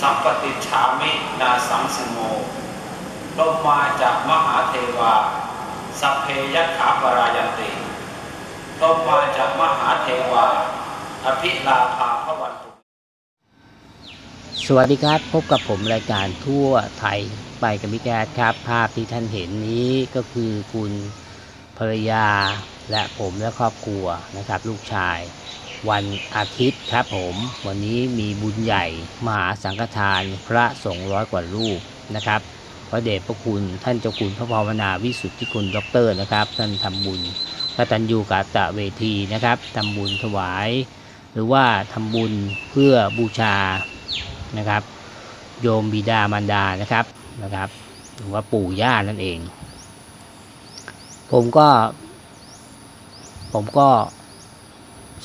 สัมปติชามินาสังสโมลมมาจากมหาเทวาสัพเพยขาปรายันติลมมาจากมหาเทวาอภิลาภาพวันตุสวัสดีครับพบกับผมรายการทั่วไทยไปกับมิแกสครับ ภาพที่ท่านเห็นนี้ก็คือคุณภรรยาและผมและครอบครัวนะครับ ลูกชาย วันอาทิตย์ครับผม วันนี้มีบุญใหญ่ มหาสังฆทานพระสงฆ์ร้อยกว่ารูปนะครับพระเดชพระคุณท่านเจ้าคุณพระภาวนาวิสุทธิคุณด็อกเตอร์นะครับท่านทำบุญพระตัญญูกาตะเวทีนะครับทำบุญถวาย หรือว่าทำบุญเพื่อบูชานะครับ โยมบิดามารดานะครับนะครับหรือว่าปู่ย่านั่นเอง ผมก็ ผมก็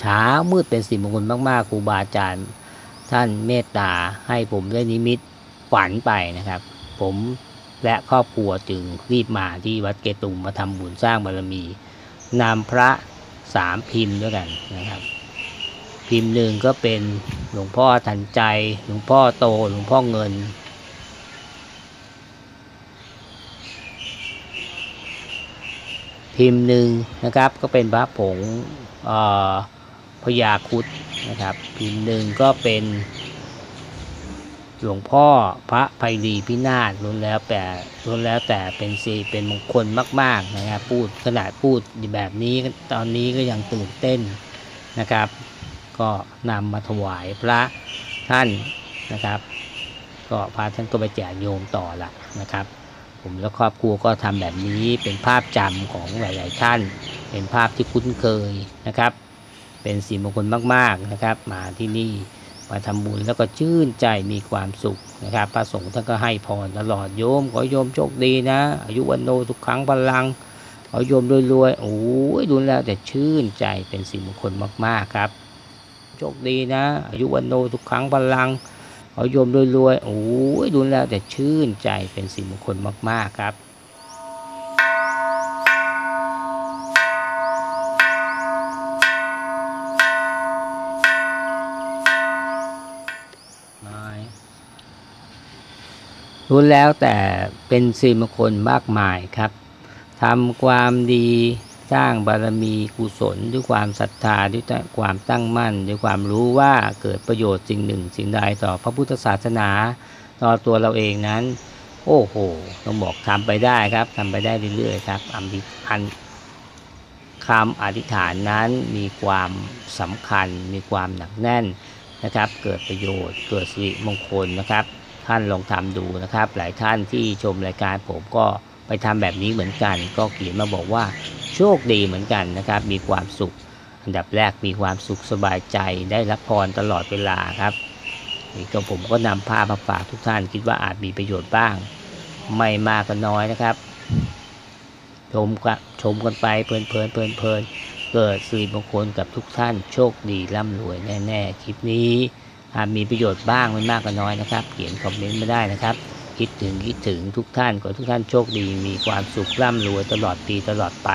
เช้ามืดเป็นสิมงคลมากๆครูบาอาจารย์ท่านเมตตาให้ผมได้นิมิตฝันไปนะครับ ผมและครอบครัวจึงรีบมาที่วัดเกตุมมาทำบุญสร้างบารมีนำพระสามพิมพ์ด้วยกันนะครับ พิมพ์หนึ่งก็เป็นหลวงพ่อทันใจหลวงพ่อโตหลวงพ่อเงิน พิมพ์หนึ่งนะครับก็เป็นพระผงเอ่อ พญาคุดนะครับ พิมพ์หนึ่งก็เป็นหลวงพ่อพระไพรีพินาศล้นแล้วแต่ล้นแล้วแต่เป็นสีเป็นมงคลมาก ๆ นะครับ พูดขนาดพูดแบบนี้ตอนนี้ก็ยังตื่นเต้นนะครับ ก็นำมาถวายพระท่านนะครับ ก็พระท่านก็ไปแจกโยมต่อละนะครับ ผมและครอบครัวก็ทำแบบนี้เป็นภาพจำของหลาย ๆ ท่าน เป็นภาพที่คุ้นเคยนะครับ เป็นสีมงคลมากๆนะครับ มาที่นี่มาทำบุญแล้วก็ชื่นใจมีความสุขนะครับ พระสงฆ์ท่านก็ให้พรตลอดโยมขอโยมโชคดีนะ อายุวันโนทุกครั้งพลังขอโยมรวยๆโอ้ยดูแล้วแต่ชื่นใจเป็นสีมงคลมากๆครับ โชคดีนะ อายุวันโนทุกครั้งพลังขอโยมรวยๆโอ้ยดูแล้วแต่ชื่นใจเป็นสิ่มงคลมากๆครับ รู้วนแล้วแต่เป็นสิริมงคลมากมายครับทำความดีสร้างบารมีกุศลด้วยความศรัทธาด้วยความตั้งมั่นด้วยความรู้ว่าเกิดประโยชน์สิ่งหนึ่งสิ่งใดต่อพระพุทธศาสนาต่อตัวเราเองนั้น โอ้โหต้องบอกทำไปได้ครับทำไปได้เรื่อยๆครับอันคำอธิษฐานนั้นมีความสำคัญ มีความหนักแน่นนะครับ เกิดประโยชน์เกิดสิริมงคลนะครับ ท่านลองทำดูนะครับ หลายท่านที่ชมรายการผมก็ไปทำแบบนี้เหมือนกัน ก็เขียนมาบอกว่าโชคดีเหมือนกันนะครับ มีความสุข อันดับแรกมีความสุขสบายใจได้รับพรตลอดเวลาครับนี่ก็ผมก็นำภาพมาฝากทุกท่านคิดว่าอาจมีประโยชน์บ้าง ไม่มากก็น้อยนะครับ ชมกันชมกันไปเพลินเพลินเพลินเพลินเกิดสิริมงคลกับทุกท่านโชคดีร่ำรวยแน่ ๆ คลิปนี้ มีประโยชน์บ้างไม่มากก็น้อยนะครับ เขียนคอมเมนต์มาได้นะครับ คิดถึงคิดถึงทุกท่านขอทุกท่านโชคดี มีความสุขร่ำรวยตลอดปีตลอดไป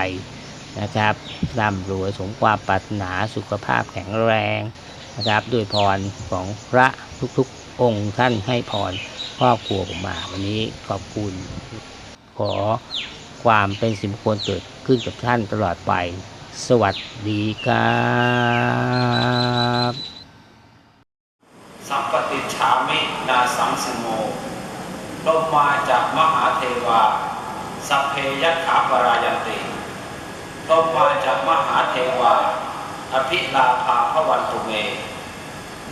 นะครับร่ำรวยสมความปรารถนาสุขภาพแข็งแรงนะครับด้วยพรของพระทุกๆ องค์ท่านให้พรครอบครัวผมมา วันนี้ขอบคุณ ขอความเป็นสิมงคลเกิดขึ้นกับท่านตลอดไป สวัสดีครับ สัมปติชามินาสังสโมลมมาจากมหาเทวา สัพเพยัคขาปรายันติลมมาจากมหาเทวา อภิลาภาพวันตุเม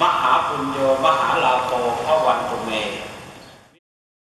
มหาปุญโยมหาลาโภพวันตุเม